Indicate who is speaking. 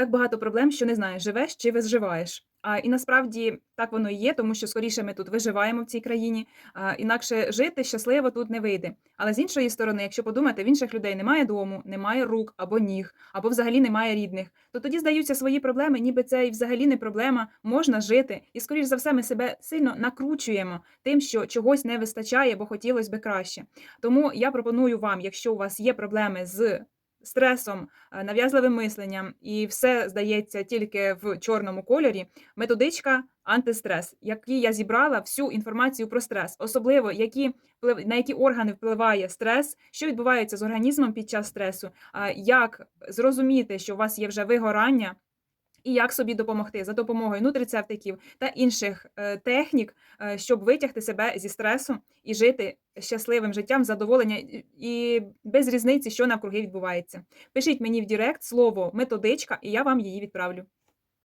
Speaker 1: Так багато проблем, що не знаєш, живеш чи виживаєш. А, і насправді так воно і є, тому що скоріше ми тут виживаємо в цій країні, а, інакше жити щасливо тут не вийде. Але з іншої сторони, якщо подумати, в інших людей немає дому, немає рук або ніг, або взагалі немає рідних, то тоді здаються свої проблеми, ніби це і взагалі не проблема, можна жити. І скоріш за все, ми себе сильно накручуємо тим, що чогось не вистачає, бо хотілося би краще. Тому я пропоную вам, якщо у вас є проблеми з стресом, е, нав'язливим мисленням, і все здається тільки в чорному кольорі. Методичка антистрес, які я зібрала всю інформацію про стрес, особливо які на які органи впливає стрес, що відбувається з організмом під час стресу, як зрозуміти, що у вас є вже вигорання. І як собі допомогти за допомогою нутрицептиків та інших е, технік, е, щоб витягти себе зі стресу і жити щасливим життям, задоволення і- без різниці, що навкруги відбувається. Пишіть мені в Директ слово методичка, і я вам її відправлю.